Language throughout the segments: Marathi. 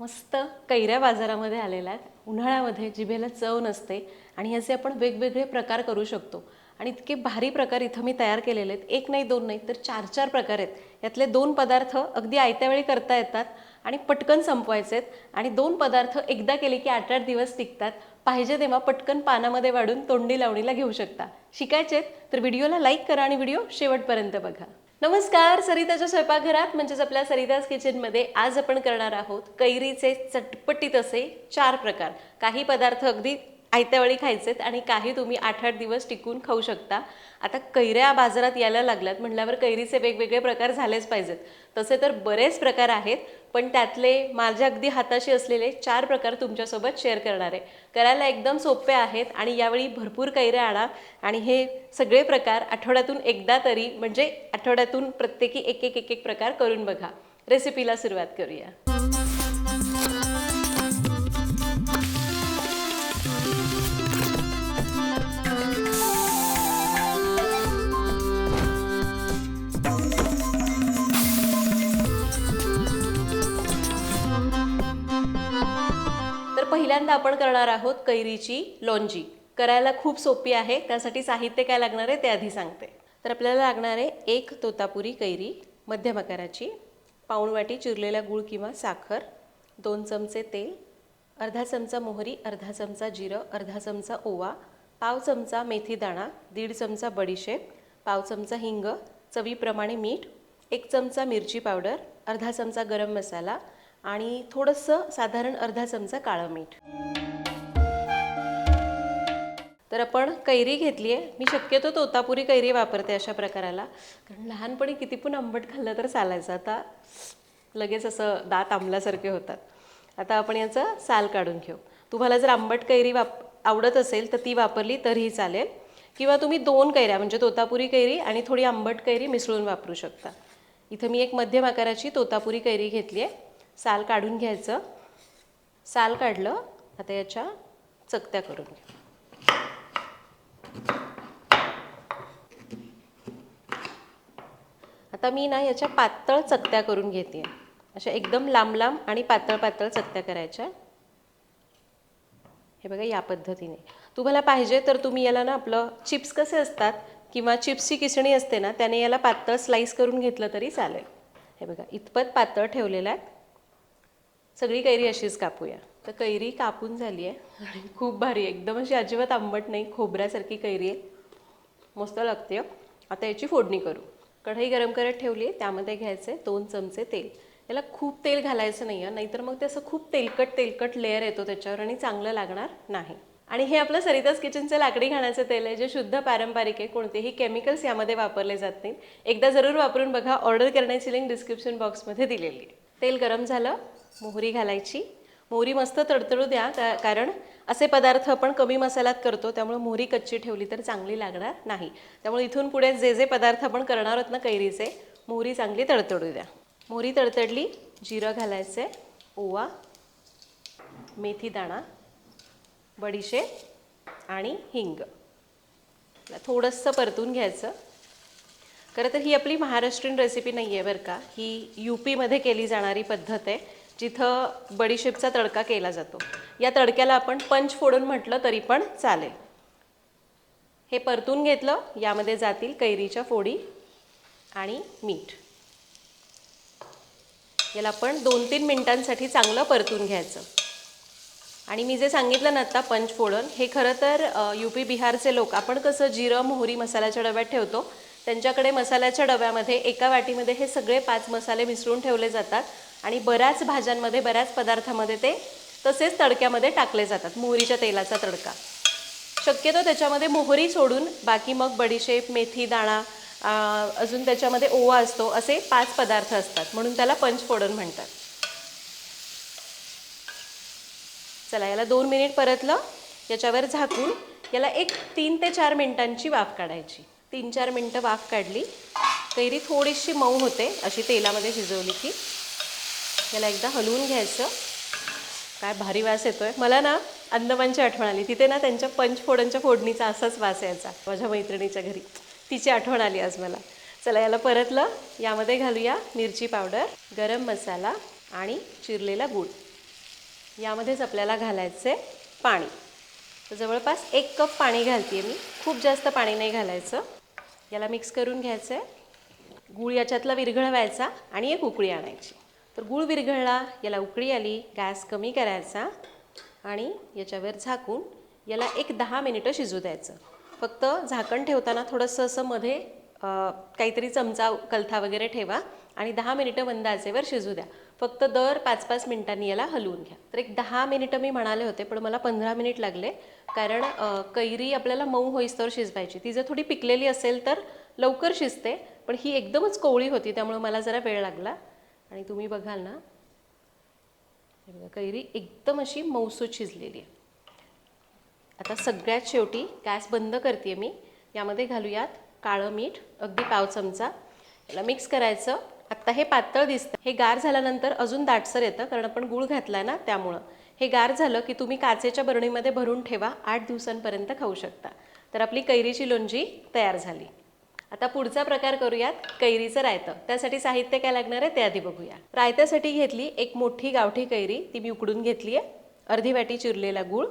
मस्त कैऱ्या बाजारामध्ये आलेल्या आहेत. उन्हाळ्यामध्ये जिभेला चव नसते आणि ह्याचे आपण वेगवेगळे प्रकार करू शकतो. आणि इतके भारी प्रकार इथं मी तयार केलेले आहेत. एक नाही दोन नाही तर चार चार प्रकार आहेत. यातले दोन पदार्थ अगदी आयत्या वेळी करता येतात आणि पटकन संपवायचे आहेत. आणि दोन पदार्थ एकदा केले की आठ आठ दिवस टिकतात. पाहिजे तेव्हा पटकन पानामध्ये वाढून तोंडी लावणीला घेऊ शकता. शिकायचे तर व्हिडिओला लाईक करा आणि व्हिडिओ शेवटपर्यंत बघा. नमस्कार सरिताच्या स्वयंपाकघरात म्हणजेच आपल्या सरिताज किचनमध्ये आज आपण करणार आहोत कैरीचे चटपटीत असे चार प्रकार. काही पदार्थ अगदी आयत्या वेळी खायचेत आणि काही तुम्ही आठ आठ दिवस टिकून खाऊ शकता. आता कैऱ्या बाजारात यायला लागल्यात म्हटल्यावर कैरीचे वेगवेगळे प्रकार झालेच पाहिजेत. तसे तर बरेच प्रकार आहेत पण त्यातले माझ्या अगदी हाताशी असलेले चार प्रकार तुमच्यासोबत शेअर करणार. आहे करायला एकदम सोपे आहेत आणि यावेळी भरपूर कैऱ्या आणा आणि हे सगळे प्रकार आठवड्यातून एकदा तरी म्हणजे आठवड्यातून प्रत्येकी एक एक एक एक प्रकार करून बघा. रेसिपीला सुरुवात करूया. पहिल्यांदा आपण करणार आहोत कैरीची लोणजी करायला खूप सोपी आहे त्यासाठी साहित्य काय लागणार आहे ते आधी सांगते. तर आपल्याला लागणार आहे एक तोतापुरी कैरी मध्यम आकाराची पाऊण वाटी चिरलेला गूळ किंवा साखर दोन चमचे तेल अर्धा चमचा मोहरी अर्धा चमचा जिरं अर्धा चमचा ओवा पाव चमचा मेथी दाणा दीड चमचा बडीशेप पाव चमचा हिंग चवीप्रमाणे मीठ एक चमचा मिरची पावडर अर्धा चमचा गरम मसाला आणि थोडंसं साधारण अर्धा चमचा काळं मीठ. तर आपण कैरी घेतली आहे. मी शक्यतो तोतापुरी कैरी वापरते अशा प्रकाराला. कारण लहानपणी किती पण आंबट खाल्लं तर चालायचं. आता लगेच असं दात आंबल्यासारखे होतात. आता आपण याचं साल काढून घेऊ. तुम्हाला जर आंबट कैरी वाप आवडत असेल तर ती वापरली तरीही चालेल. किंवा तुम्ही दोन कैऱ्या म्हणजे तोतापुरी कैरी आणि थोडी आंबट कैरी मिसळून वापरू शकता. इथं मी एक मध्यम आकाराची तोतापुरी कैरी घेतली आहे. साल काढून घ्यायचं. साल काढलं आता याच्या चकत्या करून घ्या. आता मी ना याच्या पातळ चकत्या करून घेते. अशा एकदम लांब लांब आणि पातळ पातळ चकत्या करायच्या. हे बघा या पद्धतीने. तुम्हाला पाहिजे तर तुम्ही याला ना आपलं चिप्स कसे असतात किंवा चिप्सची किसणी असते ना त्याने याला पातळ स्लाईस करून घेतलं तरी चालेल. हे बघा इतपत पातळ ठेवलेलं आहे. सगळी कैरी अशीच कापूया. तर कैरी कापून झाली आहे आणि खूप भारी आहे. एकदम अशी अजिबात आंबट नाही खोबऱ्यासारखी कैरी आहे. मस्त लागते हो. आता याची फोडणी करू. कढई गरम करत ठेवली आहे त्यामध्ये घ्यायचं आहे दोन चमचे तेल. याला खूप तेल घालायचं नाही आहे नाहीतर मग ते असं खूप तेलकट तेलकट लेअर येतो त्याच्यावर आणि चांगलं लागणार नाही. आणि हे आपलं सरितास किचनचं लाकडी घाण्याचं तेल आहे जे शुद्ध पारंपरिक आहे. कोणतेही केमिकल्स यामध्ये वापरले जात नाहीत. एकदा जरूर वापरून बघा. ऑर्डर करण्याची लिंक डिस्क्रिप्शन बॉक्समध्ये दिलेली आहे. तेल गरम झालं. मोहरी घालायची. मोहरी मस्त तडतडू द्या का- कारण असे पदार्थ आपण कमी मसाल्यात करतो त्यामुळे मोहरी कच्ची ठेवली तर चांगली लागणार नाही. त्यामुळे इथून पुढे जे जे पदार्थ आपण करणार आहोत ना कैरीचे मोहरी चांगली तडतडू द्या. मोहरी तडतडली जिरं घालायचे ओवा मेथी दाणा बडीशेप आणि हिंग. थोडंसं परतून घ्यायचं. खरं तर ही आपली महाराष्ट्रीयन रेसिपी नाही आहे बरं का. ही यू पीमध्ये केली जाणारी पद्धत आहे. जिथं बडीशेपचा तडका केला जातो. या तडक्याला आपण पंच फोडून म्हटलं तरी पण चालेल. हे परतून घेतलं यामध्ये जातील कैरीच्या फोडी आणि मीठ. याला आपण दोन तीन मिनटांसाठी चांगलं परतून घ्यायचं. आणि मी जे सांगितलं ना आता पंच फोडण हे खरं तर यू पी बिहारचे लोक आपण कसं जिरं मोहरी मसाल्याच्या डब्यात ठेवतो त्यांच्याकडे मसाल्याच्या डब्यामध्ये एका वाटीमध्ये हे सगळे पाच मसाले मिसळून ठेवले जातात. आणि बऱ्याच भाज्यांमध्ये बऱ्याच पदार्थामध्ये ते तसेच तडक्यामध्ये टाकले जातात मोहरीच्या तेलाचा तडका. शक्यतो त्याच्यामध्ये मोहरी सोडून बाकी मग बडीशेप मेथी दाणा अजून त्याच्यामध्ये ओवा असतो असे पाच पदार्थ असतात म्हणून त्याला पंच फोडण म्हणतात. चला याला दोन मिनिट परतलं याच्यावर झाकून याला एक तीन ते चार मिनिटांची वाफ काढायची. तीन चार मिनटं वाफ काढली कैरी थोडीशी मऊ होते अशी तेलामध्ये शिजवली की याला एकदा हलवून घ्यायचं. काय भारी वास येतोय. मला ना अंदमानची आठवण आली. तिथे ना त्यांच्या पंचफोडणच्या फोडणीचा असाच वास यायचा माझ्या मैत्रिणीच्या घरी. तिची आठवण आली आज मला. चला याला परतलं. यामध्ये घालूया मिरची पावडर गरम मसाला आणि चिरलेला गूळ. यामध्येच आपल्याला घालायचं आहे पाणी. तर जवळपास एक कप पाणी घालते मी. खूप जास्त पाणी नाही घालायचं. याला मिक्स करून घ्यायचं आहे गूळ याच्यातला विरघळवायचा आणि एक उकळी आणायची. तर गूळ विरघळला याला उकळी आली गॅस कमी करायचा आणि याच्यावर झाकून याला एक दहा मिनिटं शिजू द्यायचं. फक्त झाकण ठेवताना थोडंसं असं मध्ये काहीतरी चमचा कलथा वगैरे ठेवा आणि दहा मिनिटं मंद आचेवर शिजू द्या. फक्त दर पाच पाच मिनिटांनी याला हलवून घ्या. तर एक दहा मिनिटं मी म्हणाले होते पण मला पंधरा मिनिट लागले. कारण कैरी आपल्याला मऊ होईस्तोवर शिजवायची. ती जर थोडी पिकलेली असेल तर लवकर शिजते पण ही एकदमच कोवळी होती त्यामुळे मला जरा वेळ लागला. आणि तुम्ही बघाल ना हे बघा कैरी एकदम अशी मऊसूत शिजलेली आहे. आता सगळ्यात शेवटी गॅस बंद करते मी. यामध्ये घालूयात काळं मीठ अगदी पाव चमचा. याला मिक्स करायचं. आत्ता हे पातळ दिसतं. हे गार झाल्यानंतर अजून दाटसर येतं कारण आपण गूळ घातला आहे ना त्यामुळं. हे गार झालं की तुम्ही काचेच्या बरणीमध्ये भरून ठेवा. आठ दिवसांपर्यंत खाऊ शकता. तर आपली कैरीची लोणजी तयार झाली. आता पुढचा प्रकार करूयात कैरीचं रायतं. त्यासाठी साहित्य काय लागणार आहे ते आधी बघूया. रायत्यासाठी घेतली एक मोठी गावठी कैरी ती मी उकडून घेतली आहे. अर्धी वाटी चिरलेला गूळ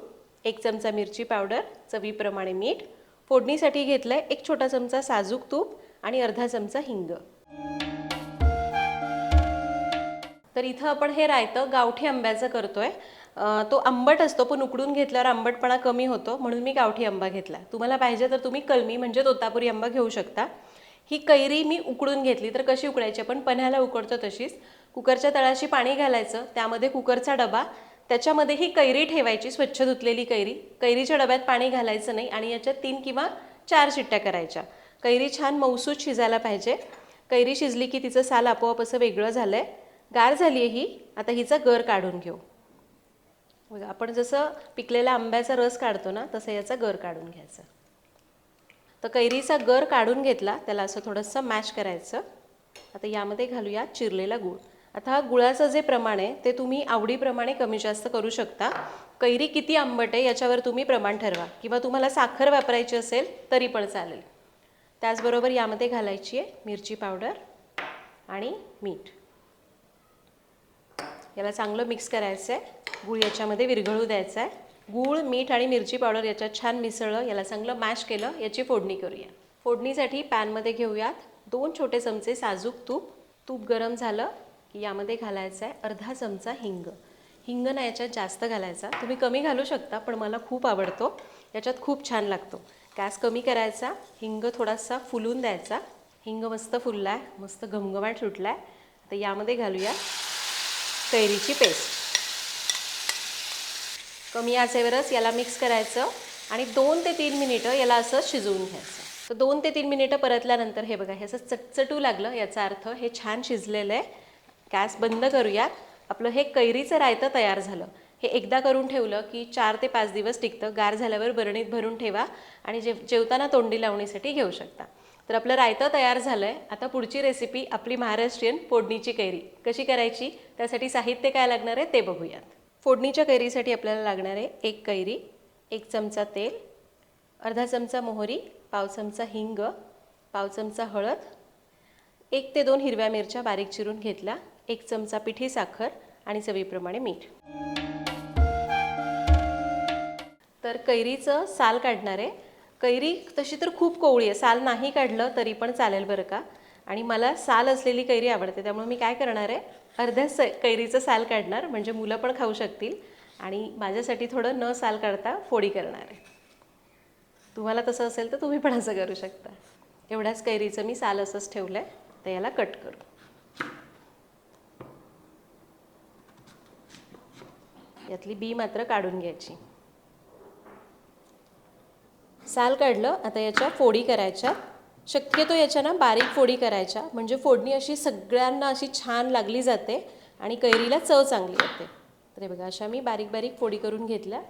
एक चमचा मिरची पावडर चवीप्रमाणे मीठ. फोडणीसाठी घेतलंय एक छोटा चमचा साजूक तूप आणि अर्धा चमचा हिंग. तर इथं आपण हे रायतं गावठी आंब्याचं करतोय. तो आंबट असतो पण उकडून घेतल्यावर आंबटपणा कमी होतो म्हणून मी गावठी आंबा घेतला. तुम्हाला पाहिजे तर तुम्ही कलमी म्हणजे तोतापुरी आंबा घेऊ शकता. ही कैरी मी उकडून घेतली तर कशी उकडायची? आपण पन्ह्याला उकडतो तशीच. कुकरच्या तळाशी पाणी घालायचं त्यामध्ये कुकरचा डबा. त्याच्यामध्ये ही कैरी ठेवायची स्वच्छ धुतलेली कैरी. कैरीच्या डब्यात पाणी घालायचं नाही आणि याच्यात तीन किंवा चार शिट्ट्या करायच्या. कैरी छान मौसूद शिजायला पाहिजे. कैरी शिजली की तिचं साल आपोआप असं वेगळं झालं आहे गार झाली आहे ही आता हिचा गर काढून घेऊ. बघा आपण जसं पिकलेला आंब्याचा रस काढतो ना तसं याचा गर काढून घ्यायचा. तर कैरीचा गर काढून घेतला त्याला असं थोडंसं मॅश करायचं. आता यामध्ये घालूया चिरलेला गूळ. आता हा गुळाचं जे प्रमाण आहे ते तुम्ही आवडीप्रमाणे कमी जास्त करू शकता. कैरी किती आंबट आहे याच्यावर तुम्ही प्रमाण ठरवा. किंवा तुम्हाला साखर वापरायची असेल तरी पण चालेल. त्याचबरोबर यामध्ये घालायची आहे मिरची पावडर आणि मीठ. याला चांगलं मिक्स करायचं आहे गूळ याच्यामध्ये विरघळू द्यायचं आहे गूळ मीठ आणि मिरची पावडर याच्यात छान मिसळलं याला चांगलं मॅश केलं याची फोडणी करूया. फोडणीसाठी पॅनमध्ये घेऊयात दोन छोटे चमचे साजूक तूप. तूप गरम झालं की यामध्ये घालायचं आहे अर्धा चमचा हिंग. हिंग ना याच्यात जास्त घालायचा. तुम्ही कमी घालू शकता पण मला खूप आवडतो. याच्यात खूप छान लागतो. गॅस कमी करायचा. हिंग थोडासा फुलून द्यायचा. हिंग मस्त फुलला आहे मस्त घमघमाट सुटला आहे आता यामध्ये घालूया. कैरीची पेस्ट कमी आचेवरच याला मिक्स करायचं आणि दोन ते तीन मिनिटं याला असं शिजवून घ्यायचं. तर दोन ते तीन मिनिटं परतल्यानंतर हे बघा हे असं चटचटू लागलं याचा अर्थ हे छान शिजलेलं आहे. गॅस बंद करूयात आपलं हे कैरीचं रायतं तयार झालं. हे एकदा करून ठेवलं की चार ते पाच दिवस टिकतं. गार झाल्यावर बरणीत भरून ठेवा आणि जेव जेवताना तोंडी लावणीसाठी घेऊ शकता. तर आपलं रायतं तयार झालं आहे आता पुढची रेसिपी आपली महाराष्ट्रीयन फोडणीची कैरी. कशी करायची? त्यासाठी साहित्य काय लागणार आहे ते बघूयात. फोडणीच्या कैरीसाठी आपल्याला लागणार आहे एक कैरी एक चमचा तेल अर्धा चमचा मोहरी पाव चमचा हिंग पाव चमचा हळद एक ते दोन हिरव्या मिरच्या बारीक चिरून घेतल्या एक चमचा पिठी साखर आणि चवीप्रमाणे मीठ. तर कैरीचं साल काढणार आहे. कैरी तशी तर खूप कोवळी आहे. साल नाही काढलं तरी पण चालेल बरं का. आणि मला साल असलेली कैरी आवडते. त्यामुळे मी काय करणार आहे? अर्ध्या स कैरीचं साल काढणार. म्हणजे मुलं पण खाऊ शकतील. आणि माझ्यासाठी थोडं न साल काढता फोडी करणार आहे. तुम्हाला तसं असेल तर तुम्ही पण असं करू शकता. एवढ्याच कैरीचं मी साल असंच ठेवलं आहे तर याला कट करू. यातली बी मात्र काढून घ्यायची. साल काढलं आता याच्या फोडी करायच्या. शक्यतो याच्या ना बारीक फोडी करायच्या. म्हणजे फोडणी अशी सगळ्यांना अशी छान लागली जाते आणि कैरीला चव चांगली येते. तर हे बघा अशा मी बारीक बारीक फोडी करून घेतल्या.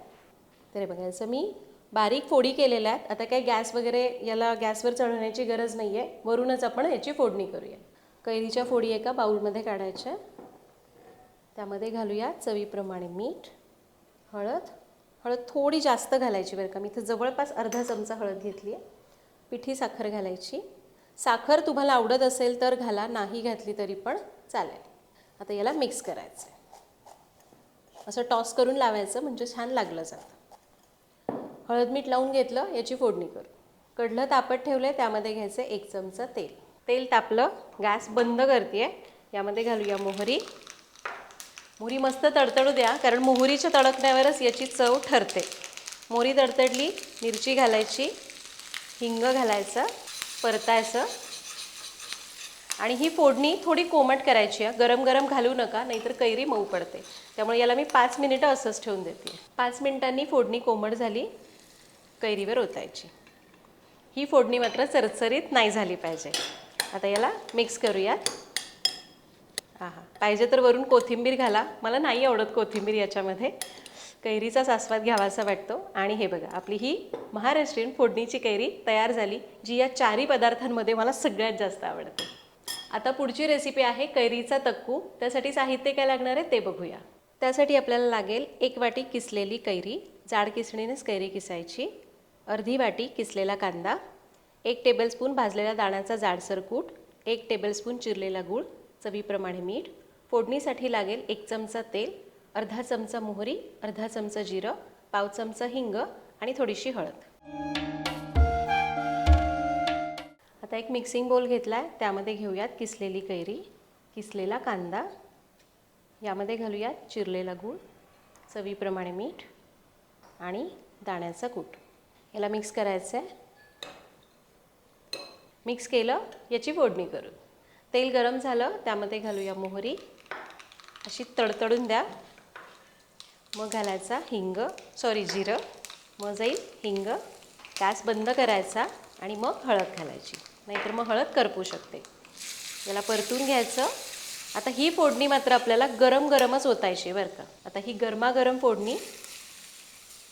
तर हे बघा याचं मी बारीक फोडी केलेल्या आहेत. आता काय गॅस वगैरे याला गॅसवर चढवण्याची गरज नाही आहे वरूनच आपण याची फोडणी करूया. कैरीच्या फोडी एका बाऊलमध्ये काढायच्या. त्यामध्ये घालूया चवीप्रमाणे मीठ हळद हळद थोडी जास्त घालायची बरं का. मी इथं जवळपास अर्धा चमचा हळद घेतली आहे. पिठी साखर घालायची. साखर तुम्हाला आवडत असेल तर घाला नाही घातली तरी पण चालेल. आता याला मिक्स करायचं असं टॉस करून लावायचं म्हणजे छान लागलं जातं. हळद मीठ लावून घेतलं याची फोडणी करू. कढलं तापत ठेवलं आहे त्यामध्ये घ्यायचं एक चमचा तेल. तेल तापलं गॅस बंद करते आहे यामध्ये घालूया मोहरी. मोहरी मस्त तडतडू द्या कारण मोहरीच्या तडकण्यावरच याची चव ठरते. मोहरी तडतडली मिरची घालायची हिंग घालायचं परतायचं. आणि ही फोडणी थोडी कोमट करायची आहे गरम गरम घालू नका नाहीतर कैरी मऊ पडते. त्यामुळे याला मी पाच मिनिटं असंच ठेवून देते. पाच मिनिटांनी फोडणी कोमट झाली कैरीवर ओतायची. ही फोडणी मात्र चरचरीत नाही झाली पाहिजे. आता याला मिक्स करूयात. हा हां पाहिजे तर वरून कोथिंबीर घाला. मला नाही आवडत कोथिंबीर याच्यामध्ये. कैरीचाच आस्वाद घ्यावासा वाटतो. आणि हे बघा आपली ही महाराष्ट्रीयन फोडणीची कैरी तयार झाली जी या चारही पदार्थांमध्ये मला सगळ्यात जास्त आवडते. आता पुढची रेसिपी आहे कैरीचा तक्कू. त्यासाठी साहित्य काय लागणार आहे ते बघूया. त्यासाठी आपल्याला लागेल एक वाटी किसलेली कैरी. जाड किसणीनेच कैरी किसायची. अर्धी वाटी किसलेला कांदा. एक टेबलस्पून भाजलेल्या दाण्याचा जाडसर कूट. एक टेबलस्पून चिरलेला गूळ. चवीप्रमाणे मीठ. फोडणीसाठी लागेल एक चमचा तेल अर्धा चमचा मोहरी अर्धा चमचा जिरं पाव चमचा हिंग आणि थोडीशी हळद. आता एक मिक्सिंग बोल घेतला आहे त्यामध्ये घेऊयात किसलेली कैरी किसलेला कांदा यामध्ये घालूयात चिरलेला गूळ चवीप्रमाणे मीठ आणि दाण्याचा कूट. याला मिक्स करायचं आहे मिक्स केलं याची फोडणी करू. तेल गरम झालं त्यामध्ये घालूया मोहरी अशी तडतडून द्या. मग घालायचा हिंग सॉरी जिरं. मग जाईल हिंग. गॅस बंद करायचा आणि मग हळद घालायची. नाहीतर मग हळद करपू शकते. याला परतून घ्यायचं. आता ही फोडणी मात्र आपल्याला गरम गरमच ओतायची बरं का. आता ही गरमागरम फोडणी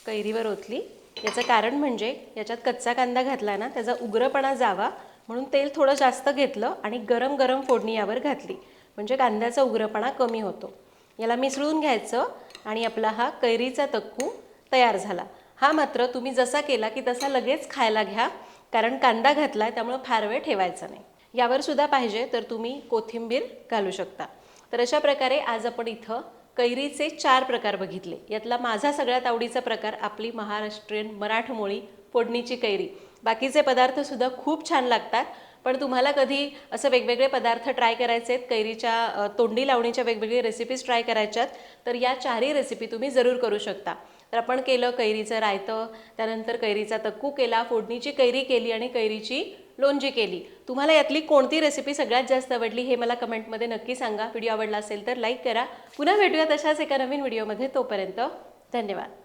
कैरीवर ओतली. याचं कारण म्हणजे याच्यात कच्चा कांदा घातला ना त्याचा उग्रपणा जावा म्हणून तेल थोडं जास्त घेतलं आणि गरम गरम फोडणी यावर घातली. म्हणजे कांद्याचा उग्रपणा कमी होतो. याला मिसळून घ्यायचं आणि आपला हा कैरीचा तक्कू तयार झाला. हा मात्र तुम्ही जसा केला की तसा लगेच खायला घ्या कारण कांदा घातला आहे त्यामुळं फार वेळ ठेवायचा नाही. यावर सुद्धा पाहिजे तर तुम्ही कोथिंबीर घालू शकता. तर अशा प्रकारे आज आपण इथं कैरीचे चार प्रकार बघितले. यातला माझा सगळ्यात आवडीचा प्रकार आपली महाराष्ट्रीयन मराठमोळी फोडणीची कैरी. बाकीचे पदार्थसुद्धा खूप छान लागतात. पण तुम्हाला कधी असं वेगवेगळे पदार्थ ट्राय करायचे आहेत कैरीच्या तोंडी लावणीच्या वेगवेगळे रेसिपीज ट्राय करायच्यात? तर या चारही रेसिपी तुम्ही जरूर करू शकता. तर आपण केलं कैरीचं रायतं त्यानंतर कैरीचा तक्कू केला फोडणीची कैरी केली आणि कैरीची लोणजी केली. तुम्हाला यातली कोणती रेसिपी सगळ्यात जास्त आवडली हे मला कमेंटमध्ये नक्की सांगा. व्हिडिओ आवडला असेल तर लाईक करा. पुन्हा भेटूया तशाच एका नवीन व्हिडिओमध्ये. तोपर्यंत धन्यवाद.